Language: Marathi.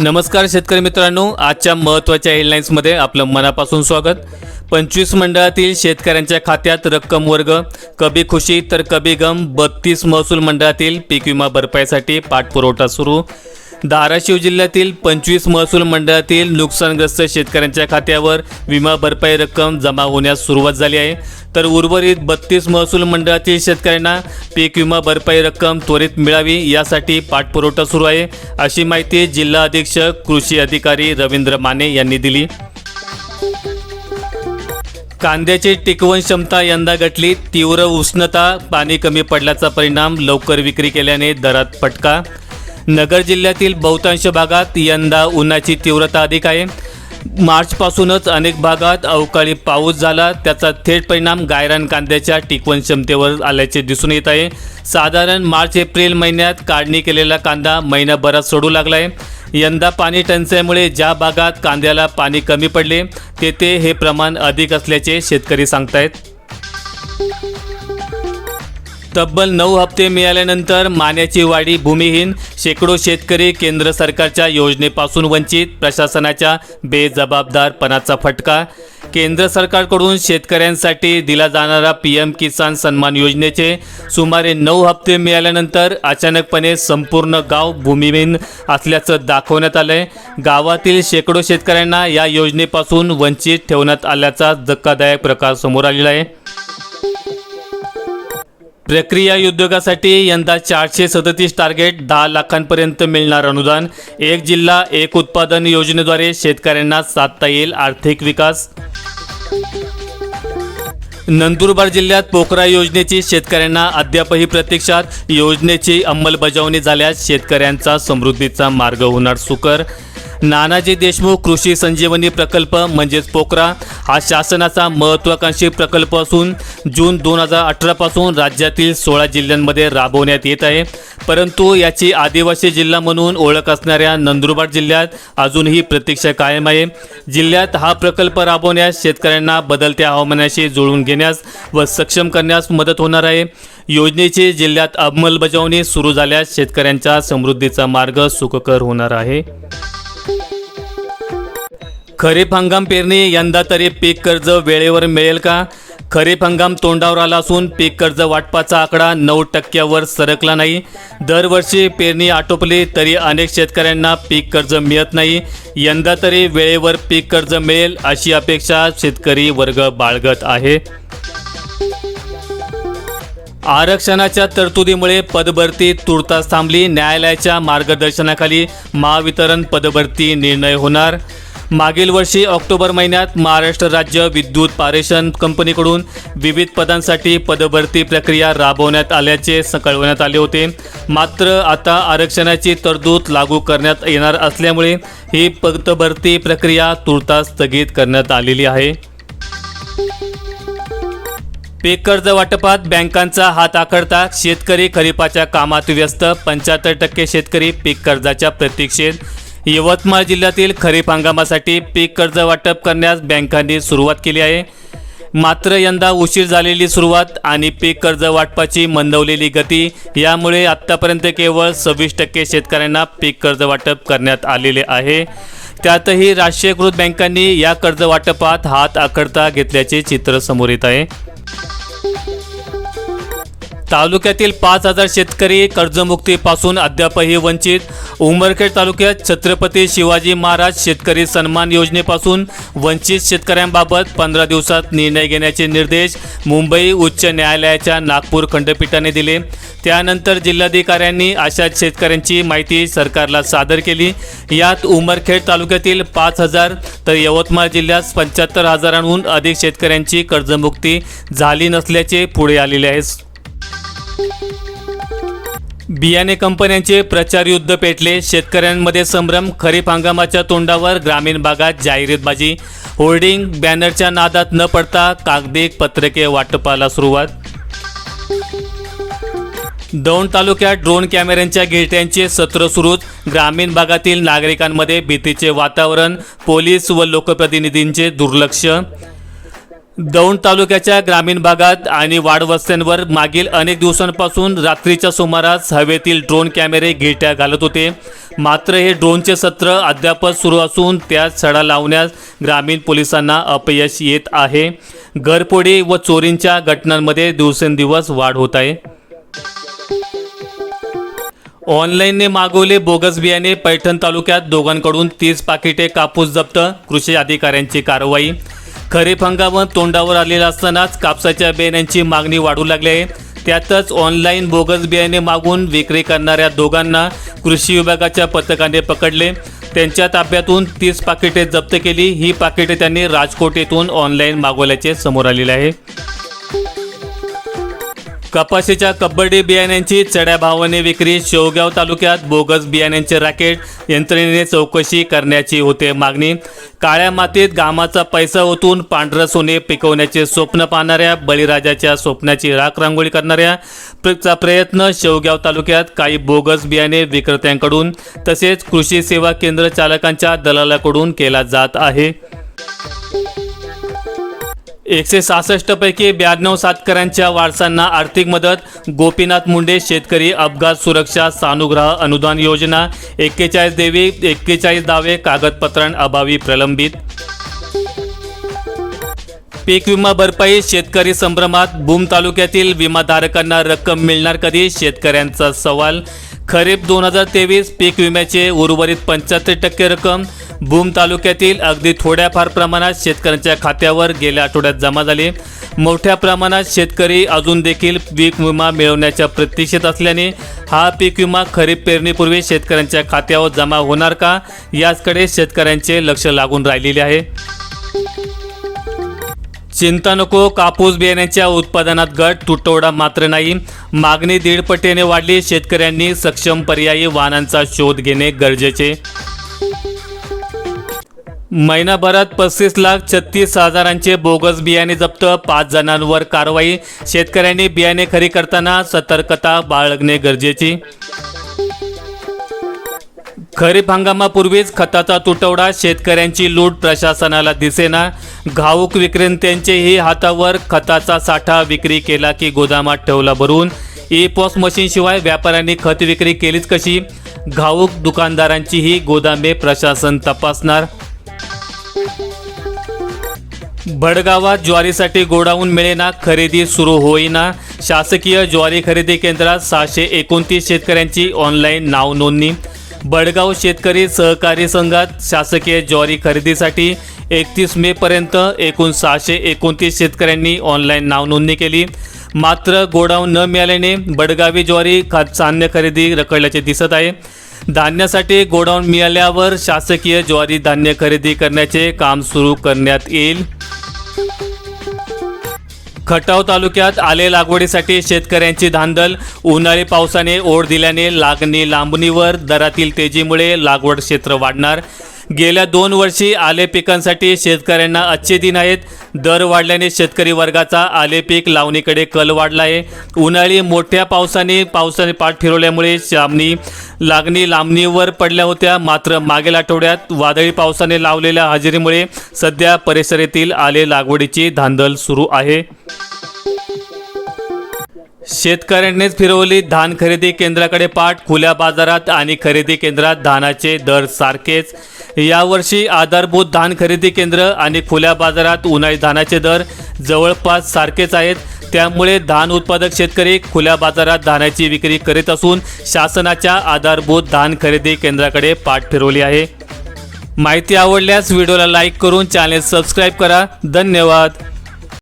नमस्कार शेतकरी मित्रांनो आजच्या महत्त्वाच्या हेडलाईन्समध्ये आपलं मनापासून स्वागत. पंचवीस मंडळातील शेतकऱ्यांच्या खात्यात रक्कम वर्ग कभी खुशी तर कभी गम बत्तीस महसूल मंडळातील पीक विमा भरपाईसाठी पाठपुरवठा सुरू. धाराशिव जिल्ह्यातील पंचवीस महसूल मंडळातील नुकसानग्रस्त शेतकऱ्यांच्या खात्यावर विमा भरपाई रक्कम जमा होण्यास सुरुवात झाली आहे. तर उर्वरित बत्तीस महसूल मंडळातील शेतकऱ्यांना पीक विमा भरपाई रक्कम त्वरित मिळावी यासाठी पाठपुरवठा सुरू आहे. अशी माहिती जिल्हा अधीक्षक कृषी अधिकारी रवींद्र माने यांनी दिली. कांद्याची टिकवण क्षमता यंदा घटली. तीव्र उष्णता पाणी कमी पडल्याचा परिणाम लवकर विक्री केल्याने दरात फटका नगर जिल्ह्यातील बहुतांश भागात यंदा उन्हाची तीव्रता अधिक आहे. मार्चपासूनच अनेक भागात अवकाळी पाऊस झाला. त्याचा थेट परिणाम गायरान कांद्याच्या टिकवण क्षमतेवर आल्याचे दिसून येत आहे. साधारण मार्च एप्रिल महिन्यात काढणी केलेला कांदा महिनाभरात सोडू लागला आहे यंदा पाणी टंचाईमुळे ज्या भागात कांद्याला पाणी कमी पडले तेथे हे प्रमाण अधिक असल्याचे शेतकरी सांगतायत. तब्बल नऊ हप्ते मिळाल्यानंतर मान्याची वाढी भूमिहीन. शेकडो शेतकरी केंद्र सरकारच्या योजनेपासून वंचित प्रशासनाच्या बेजबाबदारपणाचा फटका. केंद्र सरकारकडून शेतकऱ्यांसाठी दिला जाणारा पी एम किसान सन्मान योजनेचे सुमारे नऊ हप्ते मिळाल्यानंतर अचानकपणे संपूर्ण गाव भूमिहीन असल्याचं दाखवण्यात आलंय. गावातील शेकडो शेतकऱ्यांना या योजनेपासून वंचित ठेवण्यात आल्याचा धक्कादायक प्रकार समोर आलेला आहे. प्रक्रिया उद्योगासाठी यंदा चारशे सदतीस टार्गेट दहा लाखांपर्यंत मिळणार अनुदान. एक जिल्हा एक उत्पादन योजनेद्वारे शेतकऱ्यांना साधता येईल आर्थिक विकास. नंदुरबार जिल्ह्यात पोखरा योजनेची शेतकऱ्यांना अद्यापही प्रतीक्षात. योजनेची अंमलबजावणी झाल्यास शेतकऱ्यांचा समृद्धीचा मार्ग होणार सुकर. नानाजी देशमुख कृषी संजीवनी प्रकल्प म्हणजेच पोकरा हा शासनाचा महत्त्वाकांक्षी प्रकल्प असून जून दोन हजार अठरापासून राज्यातील सोळा जिल्ह्यांमध्ये राबवण्यात येत आहे. परंतु याची आदिवासी जिल्हा म्हणून ओळख असणाऱ्या नंदुरबार जिल्ह्यात अजूनही प्रतीक्षा कायम आहे. जिल्ह्यात हा प्रकल्प राबवण्यास शेतकऱ्यांना बदलत्या हवामानाशी जुळवून घेण्यास व सक्षम करण्यास मदत होणार आहे. योजनेची जिल्ह्यात अंमलबजावणी सुरू झाल्यास शेतकऱ्यांच्या समृद्धीचा मार्ग सुखकर होणार आहे. खरीप हंगाम पेरणी यंदा तरी पीक कर्ज वेळेवर मिळेल का? खरीप हंगाम तोंडावर आला असून पीक कर्ज वाटपाचा आकडा नऊ टक्क्यावर सरकला नाही. दरवर्षी पेरणी आटोपली तरी अनेक शेतकऱ्यांना पीक कर्ज मिळत नाही. यंदा तरी वेळेवर पीक कर्ज मिळेल अशी अपेक्षा शेतकरी वर्ग बाळगत आहे. आरक्षणाच्या तरतुदीमुळे पदभरती तुर्तास थांबली. न्यायालयाच्या मार्गदर्शनाखाली महावितरण पदभरती निर्णय होणार. मागील वर्षी ऑक्टोबर महिन्यात महाराष्ट्र राज्य विद्युत पारेषण कंपनीकडून विविध पदांसाठी पदभरती प्रक्रिया राबवण्यात आल्याचे स- कळवण्यात आले होते. मात्र आता आरक्षणाची तरतूद लागू करण्यात येणार असल्यामुळे ही पदभरती प्रक्रिया तुर्तास स्थगित करण्यात आलेली आहे. पीक कर्ज वाटपात बँकांचा हात आखडता शेतकरी खरीपाच्या कामात व्यस्त. पंच्याहत्तर टक्के शेतकरी पीक कर्जाच्या प्रतीक्षेत यवतमाळ जिल्ह्यातील खरीप हंगामासाठी पीक कर्ज वाटप करण्यास बँकांनी सुरुवात केली आहे. मात्र यंदा उशीर झालेली सुरुवात आणि पीक कर्ज वाटपाची मंदवलेली गती यामुळे आत्तापर्यंत केवळ सव्वीस टक्के शेतकऱ्यांना पीक कर्ज वाटप करण्यात आलेले आहे. त्यातही राष्ट्रीयकृत बँकांनी या कर्ज वाटपात हात आखडता घेतल्याचे चित्र समोर येत आहे. तालुक्यातील पाच हजार शेतकरी कर्जमुक्तीपासून अद्यापही वंचित. उमरखेड तालुक्यात छत्रपती शिवाजी महाराज शेतकरी सन्मान योजनेपासून वंचित शेतकऱ्यांबाबत पंधरा दिवसात निर्णय घेण्याचे निर्देश मुंबई उच्च न्यायालयाच्या नागपूर खंडपीठाने दिले. त्यानंतर जिल्हाधिकाऱ्यांनी अशा शेतकऱ्यांची माहिती सरकारला सादर केली. यात उमरखेड तालुक्यातील पाच हजार तर यवतमाळ जिल्ह्यात पंच्याहत्तर हजारांहून अधिक शेतकऱ्यांची कर्जमुक्ती झाली नसल्याचे पुढे आलेले आहे. बियाणे कंपन्यांचे प्रचार युद्ध पेटले. शेतकऱ्यांमध्ये संभ्रम. खरीप हंगामाच्या तोंडावर ग्रामीण भागात जाहिरातबाजी. होर्डिंग बॅनरच्या नादात न पडता कागदी पत्रके वाटपाला सुरुवात. दौंड तालुक्यात ड्रोन कॅमेऱ्यांच्या गिरट्यांचे सत्र सुरूच. ग्रामीण भागातील नागरिकांमध्ये भीतीचे वातावरण. पोलीस व लोकप्रतिनिधींचे दुर्लक्ष. दौंड तालुक्याच्या ग्रामीण भागात आणि वाडवस्त्यांवर मागील अनेक दिवसांपासून रात्रीच्या सुमारास हवेतील ड्रोन कॅमेरे गिरट्या घालत होते. मात्र हे ड्रोनचे सत्र अद्याप सुरू असून त्यात सडा लावण्यास ग्रामीण पोलिसांना अपयश येत आहे. घरपोडी व चोरींच्या घटनांमध्ये दिवसेंदिवस वाढ होत आहे. ऑनलाईनने मागवले बोगस बियाणे पैठण तालुक्यात दोघांकडून तीस पाकिटे कापूस जप्त कृषी अधिकाऱ्यांची कारवाई. खरीप हंगाम तोंडावर आलेला असतानाच कापसाच्या बियाण्यांची मागणी वाढू लागली आहे. त्यातच ऑनलाईन बोगस बियाणे मागून विक्री करणाऱ्या दोघांना कृषी विभागाच्या पथकाने पकडले. त्यांच्या ताब्यातून तीस पाकिटे जप्त केली. ही पाकिटे त्यांनी राजकोट येथून ऑनलाईन मागवल्याचे समोर आलेले आहे. कपाशीच्या कबड्डी बियाण्यांची चढ्या भावाने विक्री शेवगाव तालुक्यात बोगस बियाण्यांचे रॅकेट यंत्रणेने चौकशी करण्याची होते मागणी. काळ्या मातीत घामाचा पैसा ओतून पांढरं सोने पिकवण्याचे स्वप्न पाहणाऱ्या बळीराजाच्या स्वप्नाची राख रांगोळी करणाऱ्या प्रयत्न शेवगाव तालुक्यात काही बोगस बियाणे विक्रेत्यांकडून तसेच कृषी सेवा केंद्र चालकांच्या दलालाकडून केला जात आहे. एकशे सहासष्ट पैकी ब्याण्णव सातकऱ्यांच्या वारसांना आर्थिक मदत. गोपीनाथ मुंडे शेतकरी अपघात सुरक्षा सानुग्रह अनुदान योजना. एक्केचाळीस देवी एक्केचाळीस दावे कागदपत्रांअभावी प्रलंबित. पीक विमा भरपाई शेतकरी संभ्रमात. भूम तालुक्यातील विमाधारकांना रक्कम मिळणार कधी? शेतकऱ्यांचा सवाल. खरीप दोन हजार तेवीस पीक विम्याचे उर्वरित पंच्याहत्तर टक्के रक्कम. भूम तालुक्यातील अगदी थोड्याफार प्रमाणात शेतकऱ्यांच्या खात्यावर गेल्या आठवड्यात जमा झाले. मोठ्या प्रमाणात शेतकरी अजून देखील पीक विमा मिळवण्याच्या प्रतीक्षेत असल्याने हा पीक विमा खरीप पेरणीपूर्वी शेतकऱ्यांच्या खात्यावर जमा होणार का? याचकडे शेतकऱ्यांचे लक्ष लागून राहिलेले आहे. चिंता नको कापूस बियाण्याच्या उत्पादनात घट तुटवडा मात्र नाही. मागणी दीड पटीने वाढली शेतकऱ्यांनी सक्षम पर्यायी वाहनांचा शोध घेणे गरजेचे. महिनाभरात पस्तीस लाख छत्तीस हजारांचे बोगस बियाणे जप्त. पाच जणांवर कारवाई. शेतकऱ्यांनी बियाणे खरी करताना सतर्कता बाळगणे गरजेची. खरीप हंगामापूर्वीच खताचा तुटवडा शेतकऱ्यांची लूट प्रशासनाला दिसेना. घाऊक विक्रेत्यांचेही हातावर खताचा साठा विक्री केला की गोदामात ठेवला भरून. ई पॉस मशीनशिवाय व्यापाऱ्यांनी खत विक्री केलीच कशी? घाऊक दुकानदारांचीही गोदामे प्रशासन तपासणार. भडगावात ज्वारीसाठी गोडाऊन मिळेना खरेदी सुरू होईना. शासकीय ज्वारी खरेदी केंद्रात सहाशे एकोणतीस शेतकऱ्यांची ऑनलाईन नाव नोंदणी. बडगाव शेतकरी सहकारी संघात शासकीय ज्वारी खरेदीसाठी एकतीस मेपर्यंत एकूण सहाशे एकोणतीस शेतकऱ्यांनी ऑनलाईन नाव नोंदणी केली. मात्र गोडाऊन न मिळाल्याने बडगावी ज्वारी खा धान्य खरेदी रखडल्याचे दिसत आहे. धान्यासाठी गोडाऊन मिळाल्यावर शासकीय ज्वारी धान्य खरेदी करण्याचे काम सुरू करण्यात येईल. खटाव तालुक्यात आले लागवडीसाठी शेतकऱ्यांची धांदल. उन्हाळी पावसाने ओढ दिल्याने लागणी लांबणीवर दरातील तेजीमुळे लागवड क्षेत्र वाढणार. गेल्या दोन वर्षी आले पिकांसाठी शेतकऱ्यांना अच्छे दिन आहेत. दर वाढल्याने शेतकरी वर्गाचा आले पीक लावणीकडे कल वाढला आहे उन्हाळी मोठ्या पावसाने पावसाने पाठ फिरवल्यामुळे शामनी लागणी लांबणीवर पडल्या होत्या. मात्र मागील आठवड्यात वादळी पावसाने लावलेल्या हजेरीमुळे सध्या परिसरातील आले लागवडीची धांदल सुरू आहे. शेतकऱ्यांनीच फिरवली धान खरेदी केंद्राकडे पाठ खुल्या बाजारात आणि खरेदी केंद्रात धानाचे दर सारखेच. यावर्षी आधारभूत धान खरेदी केंद्र आणि खुल्या बाजारात उन्हाळी धानाचे दर जवळपास सारखेच आहेत. त्यामुळे धान उत्पादक शेतकरी खुल्या बाजारात धानाची विक्री करीत असून शासनाच्या आधारभूत धान खरेदी केंद्राकडे पाठ फिरवली आहे. माहिती आवडल्यास व्हिडिओला लाईक करून चॅनेल सबस्क्राईब करा. धन्यवाद.